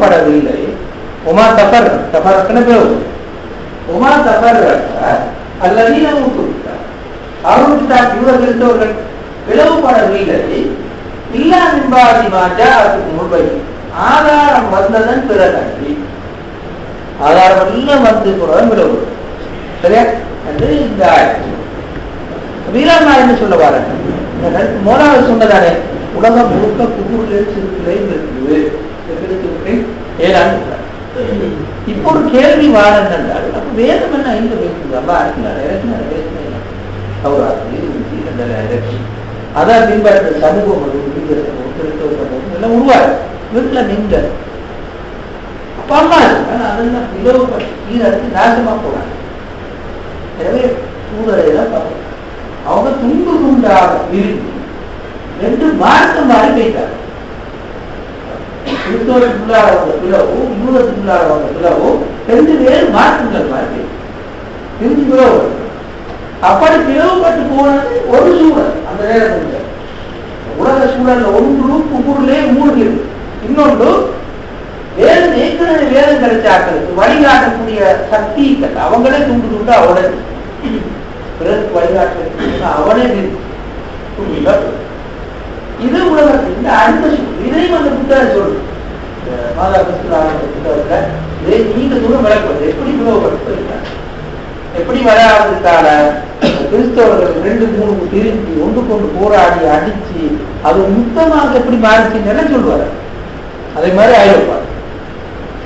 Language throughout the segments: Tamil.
பிளவுபடவில்லை உமா தபர் தபரக்கன பிளவு உமா தபர் அல்லது ஊக்குவித்தார் அவருக்கு தான் இவர் இருந்தவர்கள் பிளவுபடவில்லை இல்லா நிம்பாதி மாஜா அதுக்கு முன்பை ஆதாரம் வந்ததன் பிறகு ஆதாரம் எல்லாம் வந்து பிறகு பிளவு சரியா? என்று இந்த ஆயிரத்தி வீராமா என்ன சொல்ல வாரேன் மூணாவது சொன்னதானே உலகம் முழுக்க குபூர்லையும் சிறுக்குலையும் இருக்குது இருக்குது. ஏழாண்டு இப்போ ஒரு கேள்வி வாரன் என்றால் அப்ப வேதம் என்ன ஐந்து பேசுது அப்பா இருக்கிறார் இறக்கினார் பேசினார் அவராது அதான் பின்பற்ற சமூகம் அது சமூகம் கிறிஸ்தவ சமூகம் எல்லாம் உருவாரு வீட்டுல நின்ற. அப்பா அம்மா அதெல்லாம் இலவசம் நாசமா போறாங்க. எனவே சூழலையெல்லாம் பார்க்கணும். அவங்க துன்பு குண்டாக விரும்பி ரெண்டு மார்க்கம் மாறி போயிட்டாங்க. கிறிஸ்தவத்துக்குள்ளார வந்த பிளவு யூதத்துக்குள்ளார வந்த பிளவும் ரெண்டு பேரும் மாற்றங்கள் மாறி பிரிஞ்சு பிளவு அப்படி பிளவுபட்டு போனது ஒரு சூழல் அந்த நேரத்தில். உலக சூழல்ல ஒன்று குபூர்லே மூழ்கி இன்னொன்று வேதம் ஏற்கனவே வேதம் கிடைச்சாக்களுக்கு வழிகாட்டக்கூடிய சக்தி அவங்களே துண்டு துண்டு அவனே. பிறகு வழிகாட்ட அவனே புரியுதா இது உலகத்தில் இந்த அடுத்த சூழல் இதையும் அந்த புத்தகம் சொல்லு மாதா கிறிஸ்துவான புத்தகத்துல இதை நீங்க சொல்ல விளக்குவது எப்படி பிளவுபட்டு எப்படி வராததுக்கான கிறிஸ்தவர்கள் ரெண்டு மூணு திரும்பி ஒன்று கொண்டு போராடி அடிச்சு அது யுத்தமாக எப்படி மாறிச்சுன்னு சொல்லுவாரு அதே மாதிரி ஆயிருப்பார்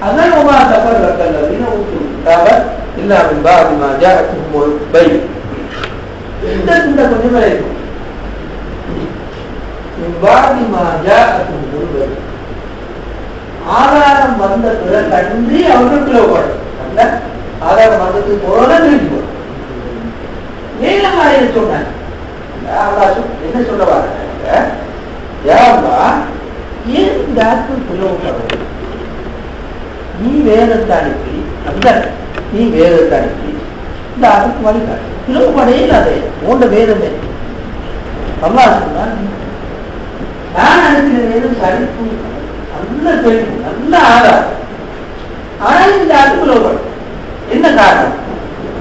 அதான் உமா தப்பர் ரக்கல் அப்படின்னு ஊற்றுவர் இல்லாமல் பாதிமா ஜாக்கும் பை. இந்த இந்த கொஞ்சம் மேலே இருக்கும். பாதிமா ஜாக்கும் பை. ஆதாரம் வந்த பிறகு அன்றி அவர்கள் பிளவுபடும் ஆதாரம் வந்தது போல நிறுத்தி நீளமாயிரம் சொன்னாங்க என்ன சொல்ல வராங்க யாருமா ஏன் இந்த ஆட்கள் பிளவுபடுறது நீ வேதத்தை அனுப்பி அப்படிதான் நீ வேதத்தை அனுப்பி இந்த அதுக்கு வழிகாட்டு. பிளவுபடே இல்லாதே உண்ட வேதமே. அல்லா சொன்னா நான் அனுப்பின வேதம் சரிப்பு நல்ல தெளிவு நல்ல ஆதாரம். ஆனால் இந்த அது என்ன காரணம்?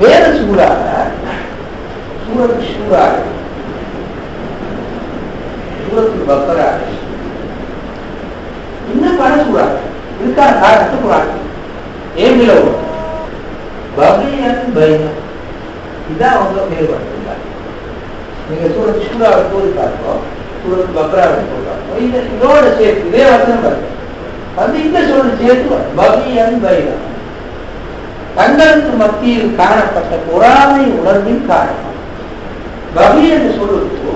வேத சூடாக சூரத்து சூடாக சூரத்து பக்தராக இன்னும் பல சூடாக இதுக்கான காரணத்தை குரான். ஏன் விளவு பகையன் பயம் இதான் அவங்க வேறுபடுத்துறாங்க நீங்க சூரத் சூடாவை போது பார்ப்போம் சூரத் பக்ராவை போது பார்ப்போம் இதோட சேர்த்து இதே வருஷம் பாருங்க வந்து இந்த சூழல் சேர்த்து பகையன் தங்களுக்கு மத்தியில் காணப்பட்ட பொறாமை உணர்வின் காரணம். பகி என்று சொல்லுவது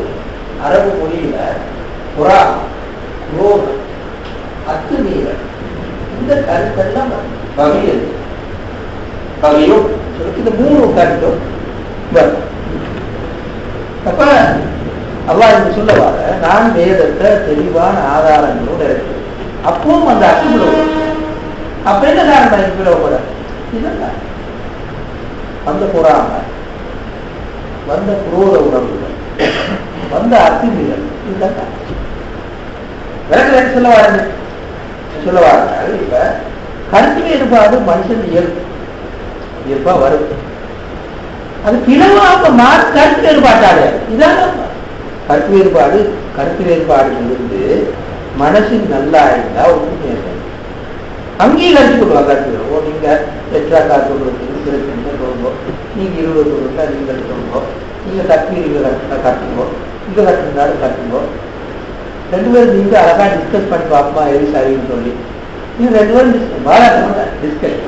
அரபு மொழியில புறா அத்து அத்துமீறல் இந்த கருத்தெல்லாம் பகையது பகையும். இந்த மூணு கருத்தும் அப்ப அல்லா என்று சொல்ல வர நான் வேதத்தை தெளிவான ஆதாரங்களோடு இருக்கு. அப்பவும் அந்த அச்சு பிளவு அப்ப என்ன காரணம் பிளவுபட இதுதான். வந்த பொறாம வந்த குரோத உணர்வுகள் வந்த அத்திமிகள் இதுதான். விளக்கு சொல்ல வாருங்க சொல்ல வாருங்கள் இப்ப கருத்து இருப்பாது மனுஷன் இயல்பு. இயல்பா வரும். அது பிளவாக மாறி கருத்து வேறுபாட்டாடு இதான். கருத்து வேறுபாடு கருத்து வேறுபாடிலிருந்து மனசு நல்லா இருந்தா ஒன்றும் அங்கீகரிச்சு அங்கேயும் கொடுவாங்க ஓ நீங்க எக்ஸ்ட்ரா காசு இருபத்தி நீங்க இருபது கொடுத்தா நீங்க எடுத்துக்கோ நீங்க கட்டி இருபது கட்டுங்கோ. இங்க கட்டுனாலும் கட்டுங்கோ. ரெண்டு பேரும் நீங்க அழகா டிஸ்கஸ் பண்ணி பாப்பா எது சரின்னு சொல்லி. நீங்க ரெண்டு பேரும் வாராங்க டிஸ்கஸ்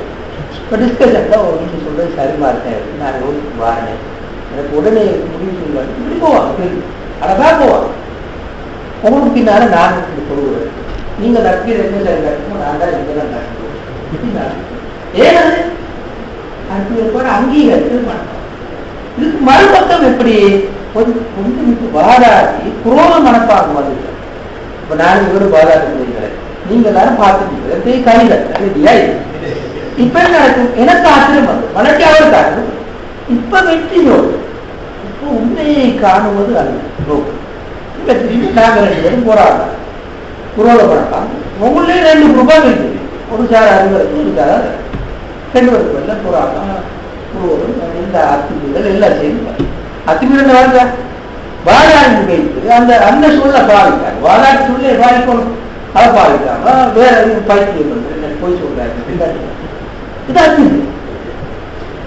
இப்போ டிஸ்கஷன் தான் ஒரு நிமிஷம் சொல்றது சரிமா இருக்கேன் நான் யோசிச்சு வாரேன் எனக்கு உடனே முடிவு சொல்லுவாங்க. இப்படி போவாங்க அழகா போவாங்க. உங்களுக்கு பின்னால நான் இப்படி சொல்லுவேன் நீங்க நட்பு ரெண்டு சரி நான் தான் இங்க தான் கட்டணும் ஏன் அது அங்கீகரித்து மனப்பான் இதுக்கு மறுபக்கம் எப்படி? கொஞ்சம் கொஞ்சம் இப்ப வாதாடி குரோத மனப்பாகம் வந்துச்சு இப்ப நான் இவரும் வாதாடி செய்கிறேன் நீங்க எல்லாரும் பார்த்துருக்கீங்க கையில ரெடியா இப்ப என்ன நடக்கும் எனக்கு ஆச்சரியம் வந்து. மலட்டி அவர் காரணம் இப்ப வெற்றியோடு. இப்ப உண்மையை காணுவது அல்ல. நோக்கம் இப்ப திரும்பி நாங்க ரெண்டு பேரும் போராடுறோம். குரோத மனப்பாங்க உங்களே ரெண்டு ரூபாய் இருக்குது ஒரு சார் அறிவருக்கு ஒரு சார் ரெண்டு பேருக்கு வரல புறாம புருவரும் இந்த அத்துமீறல் எல்லாம் செய்து அத்துமீறல் வாழ்க்கை வாழாண்டு வைத்து அந்த அந்த சூழலை பாவிக்காங்க வாழாட்டு சூழ்நிலை பாதிக்கணும். அதை பாதிக்காம வேற எதுவும் பயிற்சி போய் சொல்றாங்க இது அத்துமீறல்.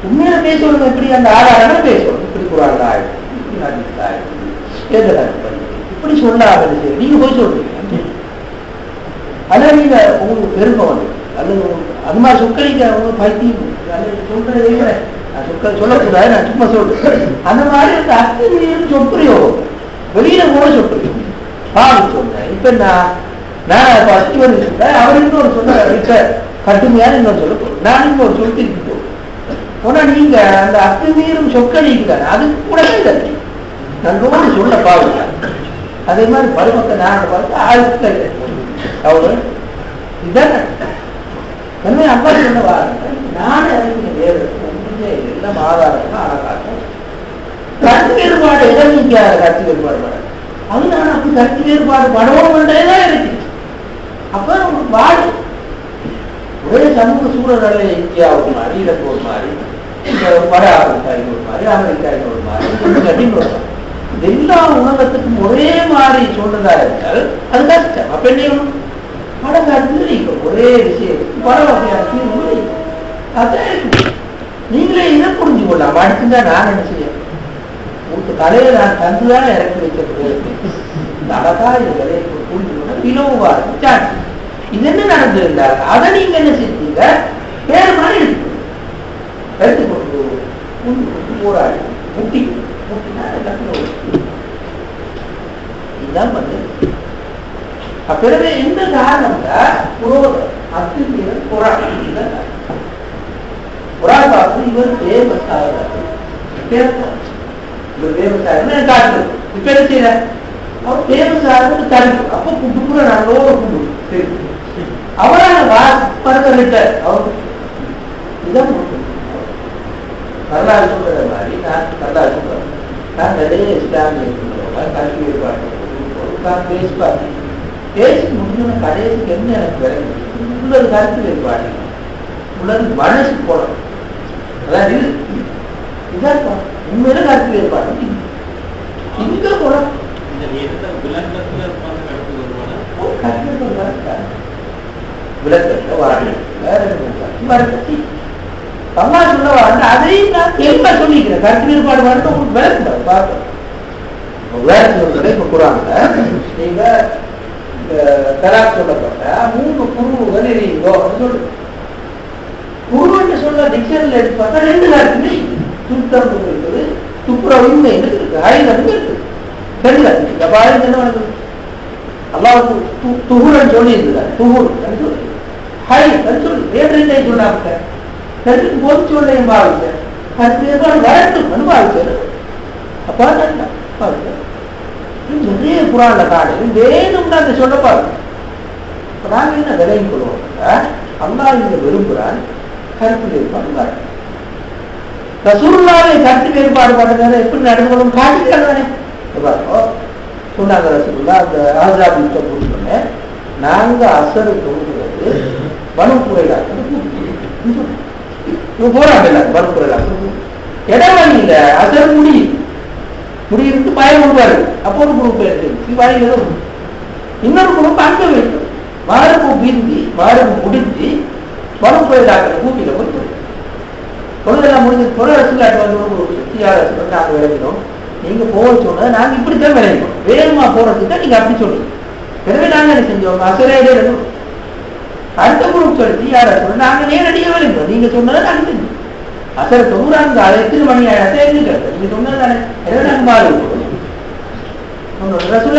உண்மையில பேசுவது எப்படி அந்த ஆதாரங்களை பேசணும் இப்படி குரான் ஆயிடுச்சு இப்படி ஹதீஸ் ஆயிடுச்சு. எதில் இப்படி சொல்லாதது. நீங்க போய் சொல்றீங்க. அல்ல நீங்க உங்களுக்கு பெருமை அல்லது அது மாதிரி சொற்களிக்க பைத்தியம் அல்லது சொல்றதை நான் சொற்கள் சொல்லக்கூடாது நான் சும்மா சொல்றேன். அந்த மாதிரி அந்த அத்துமீறல் சொற்பிரயோகம். வெளியில கூட சொற்பிரயோகம். பாவி சொன்னேன் இப்ப நான் நான் இப்ப வந்து சொல்றேன் அவர் இன்னொரு சொன்ன இப்ப கடுமையான இன்னொரு சொல்ல போறோம் நான் இன்னொரு சொல்லிட்டு போறேன். ஆனா நீங்க அந்த அத்துமீறும் சொற்களிக்கிறாங்க அது கூட இல்லை. நன்கோடு சொல்ல பாருங்க அதே மாதிரி பருவத்தை நான் பார்த்து ஆழ்த்த அவரு இதான. எனவே அப்பா சொல்ல வாருங்க நானே அறிஞர் வேறு எல்லாம் ஆதாரம் அழகாக கருத்து வேறுபாடு எதை நீங்க கருத்து வேறுபாடு பட அது நான் அப்படி கருத்து வேறுபாடு படவும் தான் இருக்கு. அப்போ உங்களுக்கு வாடு ஒரே சமூக சூழல்ல இந்தியா ஒரு மாதிரி இலக்கு ஒரு மாதிரி இந்த வட ஆப்பிரிக்காரி ஒரு மாதிரி அமெரிக்காரி ஒரு மாதிரி இங்கிலாந்து ஒரு மாதிரி. எல்லா உணவத்துக்கும் ஒரே மாதிரி சொல்றதா இருந்தால் அது கஷ்டம். அப்ப என்ன பல படம் ஒரே விஷயம். பல வகையான தீர்வு இருக்கு. அதான் நீங்களே இதை புரிஞ்சு கொள்ளலாம். அடுத்துதான் நான் என்ன செய்ய உங்களுக்கு தலையை நான் தந்துதான் இறக்கி வச்சிருக்கேன் இந்த அழகா இது விலையை புரிஞ்சு கொள்ள விலோவா சான்ஸ் இது என்ன நடந்திருந்தால் அதை நீங்க என்ன செஞ்சீங்க வேற மாதிரி எடுத்துக்கணும் எடுத்துக்கொண்டு போராடி முட்டி இதுதான் வந்து பிறகு எந்த காரணம்ல புரோத அத்துமீறல் புறாணம் இதுதான் காரணம். இவர் தேவசாயர் இவர் தேவசாயர் காட்டு இப்ப என்ன செய்யற அவர் தேவசாயருக்கு தடுப்பு அப்ப குடுக்குற நல்லோட குடு அவரான பரதலிட்ட அவர் இதான் வரலாறு சொல்றத மாதிரி நான் வரலாறு சொல்றேன். நான் நிறைய இஸ்லாமிய கல்வி ஏற்பாடு நான் பேசி பார்த்தேன் பேசி முடிஞ்ச கடைசிக்கு என்ன எனக்கு விளங்கி உள்ளது கருத்து வேறுபாடு. உள்ளது மனசு போடும் அதாவது இதான் உண்மையில கருத்து வேறுபாடு. இங்க போடும் விளக்கத்துல உட்கார்ந்து அம்மா சொல்ல வந்து அதையும் நான் தெளிவா சொல்லிக்கிறேன். கருத்து வேறுபாடு வரணும் உங்களுக்கு விளக்கு பார்க்கணும் வேற இப்ப குரான்ல. நீங்க தலாக் சொல்லப்பட்ட மூன்று குருவுகள் எரியுங்கோ சொல்லு. குருன்னு சொல்ல டிக்ஷனரியில் எடுத்து பார்த்தா ரெண்டு கருத்து சுத்தம் இருக்குது துப்புரவு இருக்கு இருக்கு ரெண்டு கருத்து அப்ப ஆயுதம் என்ன நடக்குது அல்லாஹ் துகுரன் சொல்லி இருந்தார் துகுர் சொல்லி. ஹை சொல்லி. வேறு சொன்னாங்க ரெண்டுக்கு போது சொல்லையும் பாவிக்க. அது வரட்டும் அப்பா தான் நிறைய புறாண்ட காடு. வேணும்னு அந்த சொல்ல பாருங்க இப்ப நாங்க என்ன விலையும் கொள்வோம் அல்லா இங்க விரும்புகிறான் கருத்து வேறுபாடு வரட்டும் ரசூல்லாவை கருத்து வேறுபாடு பண்ணுறத எப்படி நடந்து கொள்ளும் காட்டிக்கிறாங்க சொன்னாங்க ரசூல்லா அந்த ஆசாப் யுத்தம் சொன்னேன் நாங்க அசரு தொழுகிறது வனுப்புரையில போராட்டம் வனுப்புரையில இடம் அசர் முடியும் முடியிருந்து பயம் விடுவாரு அப்போ ஒரு குரூப் இருக்கு வழியில தான் இன்னொரு குரூப் அங்க வேண்டும். வரப்பு பிந்தி வரப்பு முடிஞ்சு வனுப்புரையிலாக்கிற கூட்டில போய் பொழுதெல்லாம் முடிஞ்சு தொழில் அரசுலாட்டு வந்து ஒரு சுத்தியார் அரசு நாங்க விளைவிடும் நீங்க போக சொன்னா நாங்க இப்படித்தான் விளைவிடும் வேகமா போறதுக்கு நீங்க அப்படி சொல்லுங்க. எனவே நாங்க என்ன செஞ்சோம்? அசரேடே அடுத்த குரூப் சொல்லி யார சொல்ல நாங்க நேரடியாக விளைவிடும் நீங்க சொன்னதை நாங்க செஞ்சோம். அசர தொகுறாங்க அதை எத்தனை மணி ஆயிரத்தை எங்க நீங்க சொன்னது தானே எனவே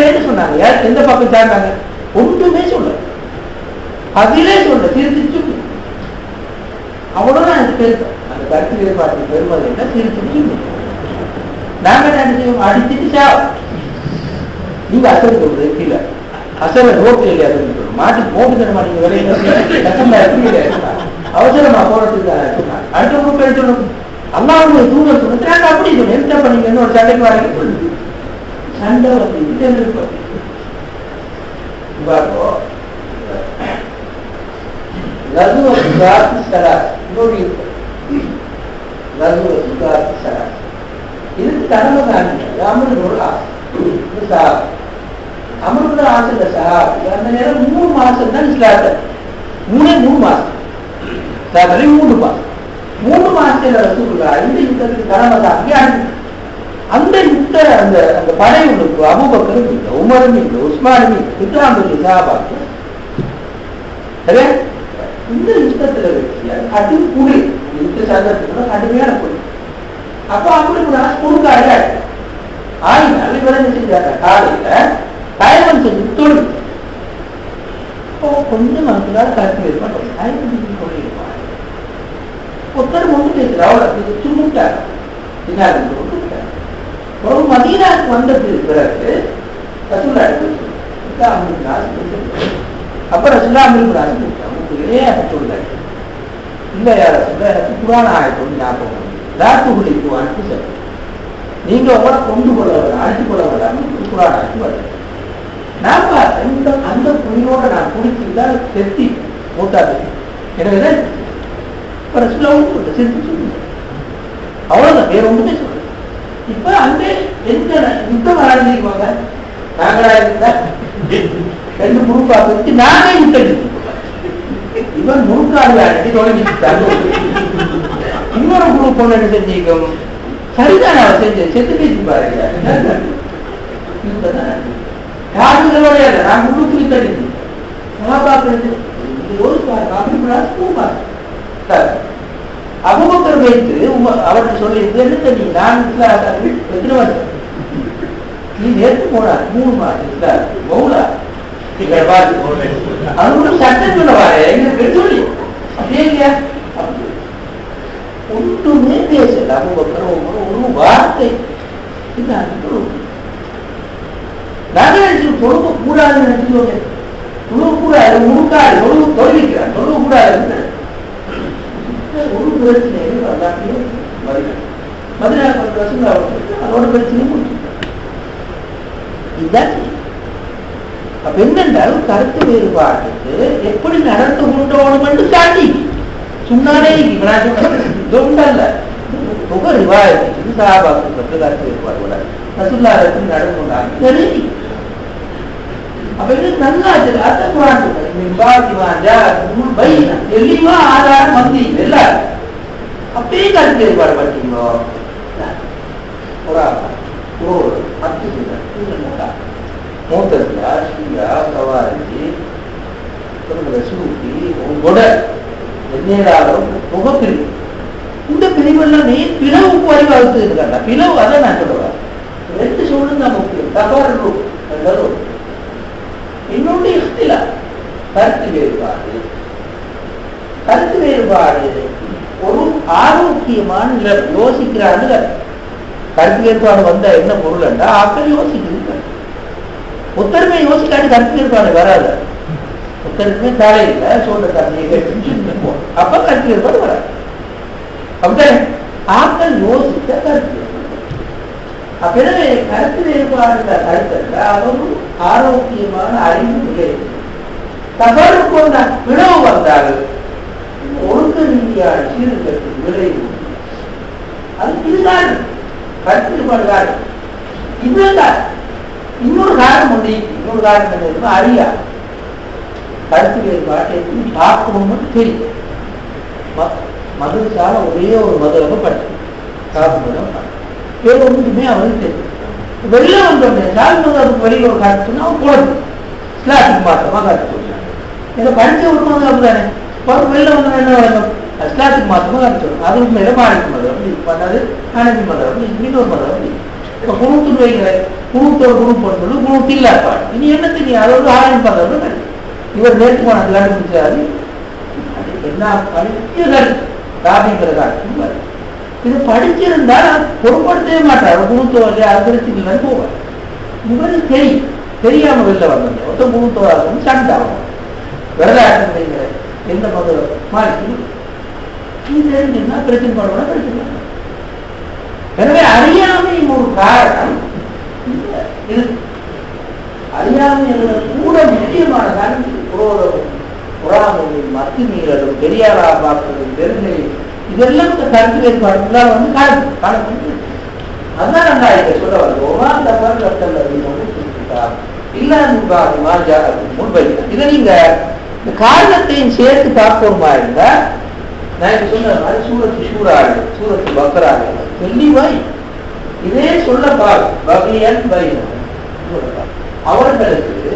என்ன சொன்னாங்க? யார்? எந்த பக்கம் சார்ந்தாங்க? ஒன்றுமே சொல்ல அதிலே சொல்ல திருத்தி சொல்லு அவ்வளவுதான் எனக்கு பெருமை அந்த கருத்து வேறுபாட்டு பெருமதி என்ன? திருத்தி சொல்லு நாங்க என்ன செய்வோம்? அடிச்சுட்டு சாவ நீங்க அசல் சொல்றது கீழே அசல ரோட்டில் இல்லையா? சொல்லணும் போட்டு தர நீங்க விளையாட கஷ்டமா இருக்கு அவசரமா போறதுக்கு அடுத்த குரூப் சொல்லணும் அல்லாவுடைய தூங்க சொல்லுறாங்க அப்படி இது என்ன பண்ணீங்கன்னு ஒரு சண்டைக்கு வரீங்க சண்டை வந்து இது இதுக்கு கடமை காண்பீங்க அமருனோட ஆசை. ஆசை இல்லை அந்த நேரம் மூணு மாசம் தான் இஸ்லாத்த மூணே மூணு மாசம். இஸ்லாத்துல மூணு மாசம் மூணு மாசத்துல ரசூலுல்லா இந்த யுத்தத்துக்கு தலைமை காண்பி அந்த யுத்த அந்த அந்த படை உனக்கு அபுபக்கரும் இல்லை உமரும் இல்லை உஸ்மானும் இல்லை. இஸ்லாம் சொல்லி சஹாபாக்கு சரியா இந்த யுத்தத்துல வச்சு அது குளிர் யுத்த சந்தர்ப்பத்துல கடுமையான குளிர் அப்ப அவங்களுக்கு நான் குறுக்காக ஆயினால் இவர் என்ன செஞ்சாங்க காலையில தயவன் செஞ்சு தொழில் கொஞ்சம் மக்களால் கருத்து இருப்பாங்க தயவன் ஒருத்தர் ஒன்று பேசுற அவ்வளோ சும்முட்டார் பின்னாடி விட்டார் ஒரு மதீனாவுக்கு வந்ததுக்கு பிறகு ரசுல்லா எடுத்து அவங்களுக்கு அப்ப ரசுல்லா அமிர்கு நாசம் உங்களுக்கு இளையாக சொல்றாரு இல்ல யார சொல்ல எனக்கு புராண ஆயத்தம் ஞாபகம் வந்து தாத்துகுடி அனுப்பி சொல்ல நீங்க அவரை கொண்டு கொள்ள வர அழைத்து கொள்ள வராமல் புராண ஆயத்து வரல நான் பார்த்தேன் அந்த புலியோட நான் குடிச்சிருந்தால் செத்தி மூத்தாது எனவே இப்ப ஒன்று செஞ்சு சொல்லுங்க அவ்வளவுதான் வேற ஒன்றுமே சொல்ல இப்ப அங்கே எந்த யுத்தம் ஆரம்பிக்குவாங்க நாங்களா இருந்தா ரெண்டு முறுக்கா வச்சு நானே யுத்தம் இவன் முறுக்காடு அடிச்சு தொடங்கிட்டாங்க இன்னொரு குரூப் ஒண்ணு என்ன செஞ்சிக்கும் சரிதான் அவன் செஞ்சு செத்து பேசி பாருங்க. யாருங்களோட நான் முழு யுத்தம் சகாபாக்கிறது ஒரு பூ பாரு அபுபக்கர் வைத்து அவருக்கு சொல்லி என்ன நீ நான் வருஷம் நீ நேற்று போனார் மூணு இஸ்லாம் மௌலா. அவங்களுக்கு சட்டம் சொல்ல வாரு எங்களுக்கு சொல்லி அப்படியே இல்லையா? ஒன்றுமே பேசல அபுபக்கர் ஒரு வார்த்தை. நாங்க நினைச்சு தொழுக கூடாதுன்னு நினைச்சுக்கோங்க. தொழுக கூடாது முழுக்காது தொழுக தொழிலிக்கிறான் தொழுக கூடாது ஒரு பிரச்சனையும் எல்லாத்தையும் மதினா மதினா அவர்களுக்கு அதோட பிரச்சனையும் இதுதான் அப்ப என்னென்றால் கருத்து வேறுபாட்டுக்கு எப்படி நடந்து கொண்டோணும் என்று காட்டி சுண்ணாலே உண்டல்ல தொகை ரிவாயத்துக்கு சாபாக்கு பற்றி கருத்து வேறுபாடு கூட ரசுல்லாரத்தில் நடந்து கொண்டாங்க. தெரிவி அப்ப இது நல்லா அதை தெளிவா ஆதாரம் வந்து எல்லாரும். அப்படியே கருத்து வேறுபாடு பார்த்தீங்களோ ஒரு பத்து மூத்தா ஷியா கவாரி சூக்கி உங்களோட வெந்நீராலும் முகப்பிரிவு இந்த பிரிவெல்லாம் நீ பிளவுக்கு வரை வகுத்து இருக்காங்க. பிளவு அதை நான் சொல்லுவேன் ரெண்டு சொல்லு தான் முக்கியம். தபார் ரூப் இன்னொன்று இஃப்திலா. கருத்து வேறுபாடு. கருத்து வேறுபாடு. ஒரு ஆரோக்கியமான யோசிக்கிறாங்க கருத்து வேறுபாடு வந்தா என்ன பொருள் என்றா ஆக்கள் யோசிக்கிறது உத்தரமே யோசிக்காட்டி கருத்து வேறுபாடு வராது. உத்தரமே தலையில சொல்ற தன்மையை அப்ப கருத்து வேறுபாடு வராது. அப்படித்தானே ஆக்கள் யோசிக்க கருத்து அப்பவே கருத்து வேறுபாடு கருத்துல அவரும் ஆரோக்கியமான அறிவு நிலை தவறு வந்த பிளவு வந்தால் ஒழுக்க ரீதியாக சீர்திருத்தத்தின் விளைவு. அது இதுதான். கருத்து வேறுபாடு காரணம் இதுதான். இன்னொரு காரணம் உண்டு. இன்னொரு காரணம் என்ன அறியா. கருத்து வேறுபாட்டை பார்க்கணும்னு தெரியும். மதுசால ஒரே ஒரு மதுரக படிச்சு காப்பு மதம் வேற ஒன்றுமே அவனுக்கு தெரியும் வெளில வந்தோடனே வெளியில ஒரு காட்டு அவன் குழந்தை இஸ்லாத்துக்கு மாத்திரமா காட்டு சொல்றாங்க இதை படிச்ச ஒரு மதுரம் தானே? வெளில வந்தோம் என்ன வழங்கும் இஸ்லாத்துக்கு மாத்திரமா காட்டு அதுக்கு மேல மாணிக்க மதம். பண்ணாது அனபி மதம். இன்னொரு மதம். அப்படி இப்ப குணூத்து வைக்கிற குணூத்தோட குணூப் சொல்லு குணூத்து இல்ல பாடு இனி என்ன தெரியும் அதாவது ஆயிரம் பதம் இவர் நேற்று போன கண்டுபிடிச்சாரு என்ன படிக்கிற காபிங்கிற காட்டு இது படிச்சிருந்தா பொருட்படுத்தவே மாட்டார். குணூத்தோ இல்லையா? அதிர்ச்சிக்கு போவார். இவரு தெரியும் தெரியாம வெளில வந்தது மொத்தம் குணூத்தோட சண்டாகும் ஆகும் விரலாட்டுங்கிற எந்த மதம் மாறி இது தெரிஞ்சுன்னா பிரச்சனை பண்ணுவோம்னா பிரச்சனை எனவே அறியாமை ஒரு காரணம் அறியாமை என்பது கூட முக்கியமான காரணம் குரோதமும் பொறாமையும் அத்துமீறலும் பெரியாரா பார்த்ததும் பெருமை இதெல்லாம் கருத்து வேறுபாடுலாம் வந்து காரணம் காரணம் அதான் நல்லா இதை சொல்ல வருது அந்த மாதிரி கட்டல் அப்படின்னு இல்லாது மாஜா முன்வைக்க இதை நீங்க இந்த காரணத்தையும் சேர்த்து பார்ப்போம் இருந்தா நான் இப்ப சொன்ன மாதிரி சூரத்து சூறாடு சூரத்து பக்கராடு தெளிவாய் இதே சொல்ல பாரு பை அவர்களுக்கு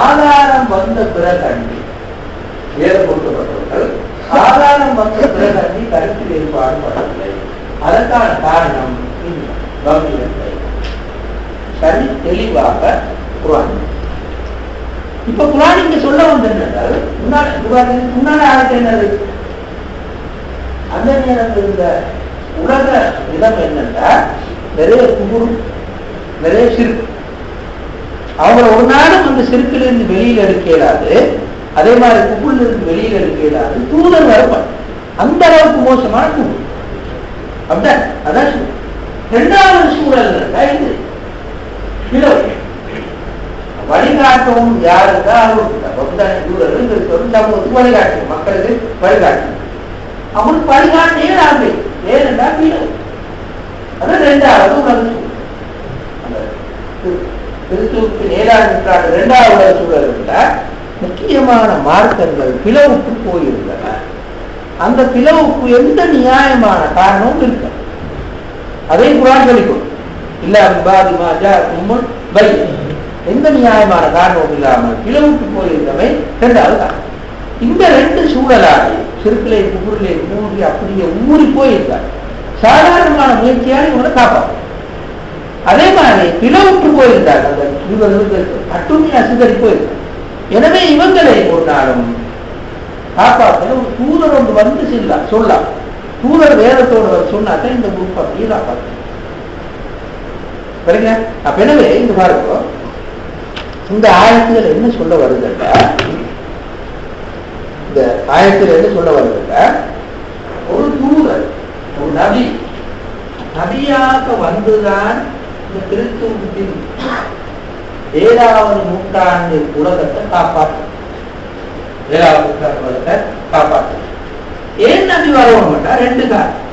ஆதாரம் வந்த பிறகண்டி வேத கொடுக்கப்பட்டவர்கள் ஆதாரம் வந்த பிறகண்டி கருத்து வேறுபாடு படவில்லை அதற்கான காரணம் இந்த பகியன் சரி தெளிவாக குரான். இப்ப குரான் இங்க சொல்ல வந்து என்னென்றால் முன்னாடி முன்னாடி என்னது? அந்த நேரத்தில் இருந்த உலக இடம் என்னன்னா நிறைய குபுரு நிறைய சிறுக்கு அவங்களை ஒரு நாளும் அந்த சிறுக்குல இருந்து வெளியில எடுக்க இயலாது. அதே மாதிரி குபுல்ல இருந்து வெளியில் எடுக்க இயலாது. தூதர் வரப்பான் அந்த அளவுக்கு மோசமான குபு அப்படிதான் அதான் சூழல். இரண்டாவது சூழல் இருக்கா இது. பிளவு வழிகாட்டவும் யாருக்கா? அவருக்கு பக்தான தூதர்கள் ஒரு சமூகத்துக்கு வழிகாட்டும் மக்களுக்கு வழிகாட்டும் அவனுக்கு வழிகாட்டே ஆகலை ஏனென்றா வீடு அது ரெண்டாவது உலக கிறிஸ்துவுக்கு நேராக இரண்டாவது உலக சூழல்ல முக்கியமான மார்க்கங்கள் பிளவுக்கு போயிருந்தன. அந்த பிளவுக்கு எந்த நியாயமான காரணமும் இருக்க அதையும் குரான் சொல்லிக்கொடும் இல்ல அன்பாதி மாஜா பை எந்த நியாயமான காரணமும் இல்லாமல் பிளவுக்கு போயிருந்தவை ரெண்டாவது காரணம். இந்த ரெண்டு சூழலாக சிறுக்கிலே குபுரிலே மூழ்கி அப்படியே ஊறி போயிருந்தார். சாதாரணமான முயற்சியால் இவங்களை காப்பாற்றும் அதே மாதிரி பிளவுக்கு போயிருந்தார். அந்த இவர்களுக்கு அட்டுமே அசுதறி போயிருந்தார். எனவே இவங்களை ஒரு நாளும் காப்பாற்ற ஒரு தூதர் ஒன்று வந்து செல்ல சொல்லலாம் தூதர் வேதத்தோடு சொன்னாக்க இந்த குரூப் அப்படியே காப்பாற்றும் சரிங்க அப்ப எனவே இந்த பாருங்க. இந்த ஆயத்தில் என்ன சொல்ல வருதுன்னா இந்த ஆயத்தில் என்ன சொல்ல வருதுன்னா ஒரு தூதர் ஒரு நபி நபியாக வந்துதான் இந்த கிறிஸ்துவத்தின் ஏழாவது நூற்றாண்டு உலகத்தை காப்பாற்றும். ஏழாவது நூற்றாண்டு உலகத்தை காப்பாற்றும். ஏன் நபி வரவும் ரெண்டு காரணம்.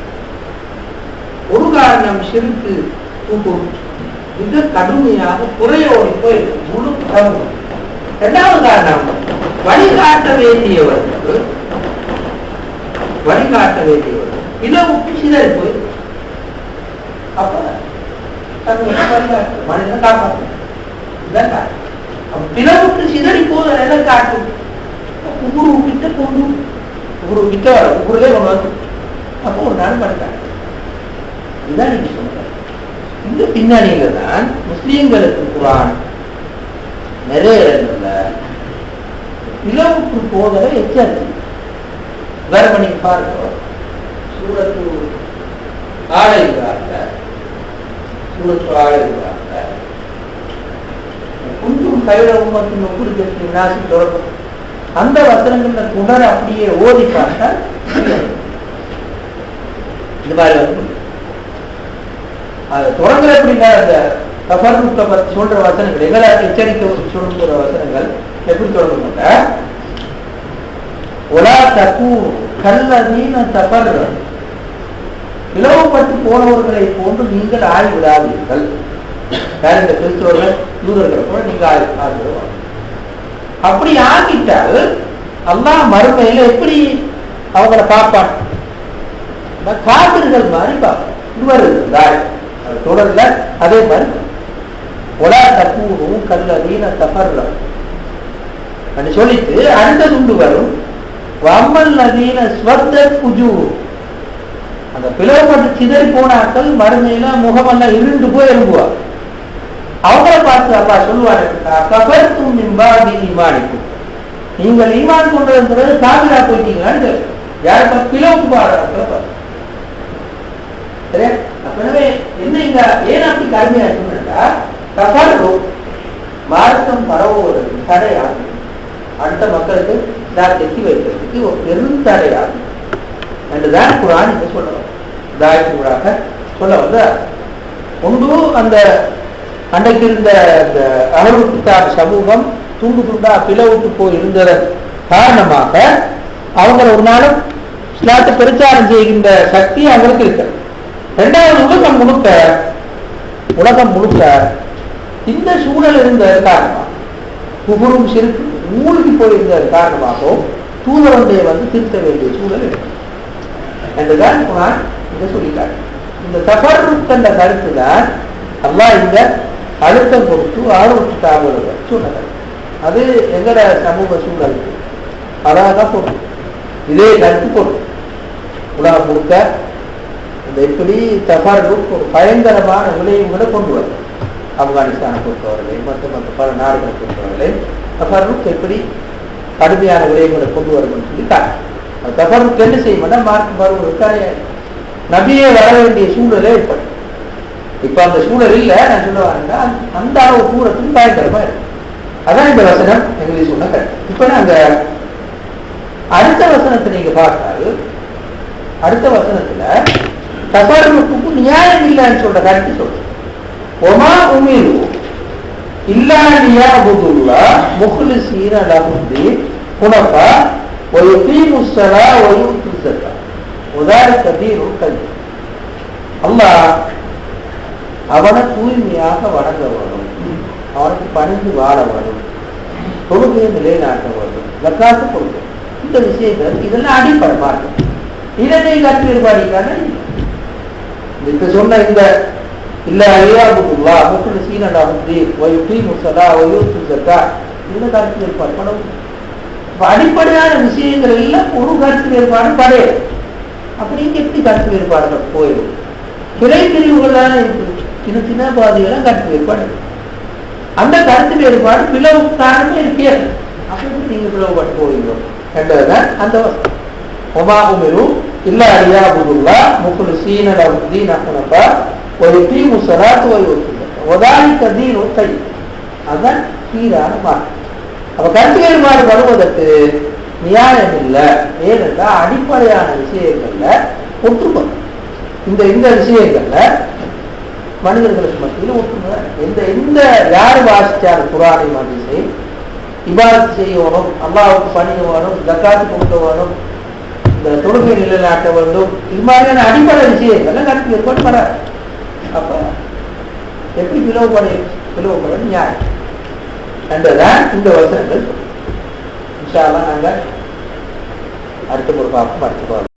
ஒரு காரணம் சிறுக்கு தூக்கம் மிக கடுமையாக குறையோடு போயிருக்கு முழு சமூகம் இரண்டாவது காரணம் வழிகாட்ட வேண்டியவர்கள் வழிகாட்ட வேண்டியவர்கள் இலவுக்கு சிதறி போயிருக்கு அப்ப தன்னுடைய காப்பாற்றும். பிளவுக்கு சிதறி போதல் எதை காட்டும் குரு கிட்ட கொண்டு குரு கிட்ட வர குருவே கொண்டு வந்து அப்போ ஒரு நாள் படிக்காங்க இதுதான் நீங்க சொல்ற இந்த பின்னணியில தான் முஸ்லீம்களுக்கு குரான் நிறைய இடங்கள்ல பிளவுக்கு போதலை எச்சரிக்கை. வேற பண்ணி பாருங்க. சூரத்து ஆடைகிறாங்க சூரத்து குஞ்சும் குண்டும் கையில உமத்தின் ஒப்புருக்கு நாசி தொடர்பு அந்த வசனங்கள்ல தொடர அப்படியே ஓதி பார்த்தா இந்த மாதிரி வந்து அது தொடங்குற எப்படின்னா அந்த தபர்முத்தை பத்தி சொல்ற வசனங்கள் எங்களை எச்சரிக்கை சொல்லுற வசனங்கள் எப்படி தொடங்குங்க ஒலா தப்பு கல்லதீன தபர் பிளவுபட்டு போனவர்களை போன்று நீங்கள் ஆய் விடாதீர்கள் வேற இந்த கிறிஸ்தவர்கள்? யூதர்களை கூட நீங்க ஆய் ஆகிடுவாங்க அப்படி ஆகிட்டால் அல்லாஹ் மறுமையில எப்படி அவங்கள பார்ப்பான் காவிர்கள் மாதிரி பார்ப்பான் இவர் இருந்தார் தொடர்ல அதே மாதிரி ஒலா தப்பூரும் கல்லதீன தபர்ல அப்படி சொல்லிட்டு அந்த துண்டு வரும் வம்மல் நவீன ஸ்வர்த குஜு. அந்த பிளவுபட்டு சிதறி போனாக்கள் மறுமையில முகமெல்லாம் இருண்டு போய் எழும்புவா. அவங்கள பார்த்து அப்பா சொல்லுவாரு கபர்த்தும் நிம்பாதி ஈமானிக்கும் நீங்கள் ஈமான் கொண்டது காவிரா போயிட்டீங்களான்னு யாருக்கு பிளவுக்கு பாடுறாங்க சரியா? அப்பவே என்ன இங்க ஏன் அப்படி கடுமையா இருக்குன்னா கபர்ரு மார்க்கம் பரவுவதற்கு தடையாகும். அடுத்த மக்களுக்கு தான் எத்தி வைக்கிறதுக்கு ஒரு பெரும் தடையாகும். என்றுதான் குரான் இங்க சொல்ல தாயத்துடாக சொல்ல வந்து ஒன்று அந்த அன்றைக்கு இருந்த அந்த அகர்வுத்தார் சமூகம் துண்டு துண்டா பிளவுக்கு போய் இருந்ததன் காரணமாக அவங்க ஒரு நாளும் இஸ்லாத்தை பிரச்சாரம் செய்கின்ற சக்தி அவங்களுக்கு இருக்கு ரெண்டாவது உலகம் முழுக்க உலகம் முழுக்க இந்த சூழல் இருந்த காரணமா குபுரும் சிறுக்கு மூழ்கி போயிருந்த காரணமாகவும் தூதரந்தையை வந்து திருத்த வேண்டிய சூழல் இருக்கு. என்றுதான் குரான் இங்க சொல்லிட்டார். இந்த தபர்ருக் என்ற கருத்து தான் அல்லா இந்த அழுத்தம் கொடுத்து ஆர்வத்து தாவல் சொன்னது அது எங்கட சமூக சூழலுக்கு அழகாக பொருள் இதே கருத்து பொருள் உலகம் முழுக்க இந்த எப்படி தபாருக்கு ஒரு பயங்கரமான கூட கொண்டு வரும். ஆப்கானிஸ்தானை பொறுத்தவரை மற்ற மற்ற பல நாடுகளை பொறுத்தவரை தபாருக்கு எப்படி கடுமையான விளைவுகளை கொண்டு வரும்னு சொல்லி காட்டு தபாருக்கு என்ன செய்யும்னா மார்க் வருவதற்கு நபியே வர வேண்டிய சூழலே ஏற்படும். இப்ப அந்த சூழல் இல்ல நான் சொல்லுவாங்க அந்த அளவு தூரத்துக்கு பயங்கரமா இருக்கும் அதான் இந்த வசனம் எங்களுக்கு சொன்ன கருத்து. இப்ப நாங்க அடுத்த வசனத்தை நீங்க பார்த்தால் அடுத்த வசனத்துல தசருப்புக்கு நியாயம் இல்லைன்னு சொல்ற கருத்து சொல்ற. ஒமா உமிரு இல்லாண்டியா அபுதுல்லா முகுலு சீன லகுந்தி குணப்பா ஒரு தீ முஸ்தலா ஒரு திருசத்தா உதாரணத்தி கல்வி அல்லாஹ் அவனை தூய்மையாக வணங்க வரும் அவனுக்கு பணிந்து வாழ வரும் தொழுகையை நிலைநாட்ட வரும் ஜக்காத்து கொடுக்கும் இந்த விஷயங்கள் இதெல்லாம் அடிப்படை மாற்றம் இதை நீ கற்று இருப்பாடிக்கான இப்ப சொன்ன இந்த இல்ல ஐயாபுல்லா முக்குல சீனடா முத்தி ஒயுட்டி முசலா ஒயூத்து ஜக்கா இந்த கருத்து ஏற்பாடு படம் அடிப்படையான விஷயங்கள் எல்லாம் ஒரு கருத்து வேறுபாடு படையது அப்படின்னு எப்படி கருத்து வேறுபாடுகள் போயிடும் கிளை பிரிவுகளான இருக்கு சின்ன சின்ன பாதிகளாம் கருத்து வேறுபாடு அந்த கருத்து வேறுபாடு பிளவு காரணமே இருக்கே. அப்படி நீங்க பிளவுபட்டு போவீங்க? என்றதுதான் அந்த ஒமா இல்ல அரியா புதுல்லா முக்குல் சீன தீன் அஹனப்பா ஒரு தீ முசலாத்து ஒரு ஒதானி கதீன் கை அதுதான் சீரான மார்க்கம் அப்ப கருத்து வேறுபாடு வருவதற்கு நியாயம் இல்லை ஏனென்றால் அடிப்படையான விஷயங்கள்ல ஒற்றுமை இந்த இந்த விஷயங்கள்ல மனிதர்களுக்கு மத்தியில் ஒற்றுமை எந்த எந்த யார் வாசித்தார் குரானை மதிசை செய்ய செய்யணும் அல்லாவுக்கு பணிய வேணும் ஜக்காத்து கொடுக்க வேணும் இந்த தொழுகை நிலைநாட்ட வேண்டும். இது மாதிரியான அடிப்படை விஷயங்கள்லாம் கருத்து ஏற்பாடு வர அப்ப எப்படி பிளவுபட பிளவுபடும் நியாயம். என்றுதான் இந்த வசனங்கள். இன்ஷா அல்லாஹ் அடுத்த ஒரு பார்ப்போம் அடுத்து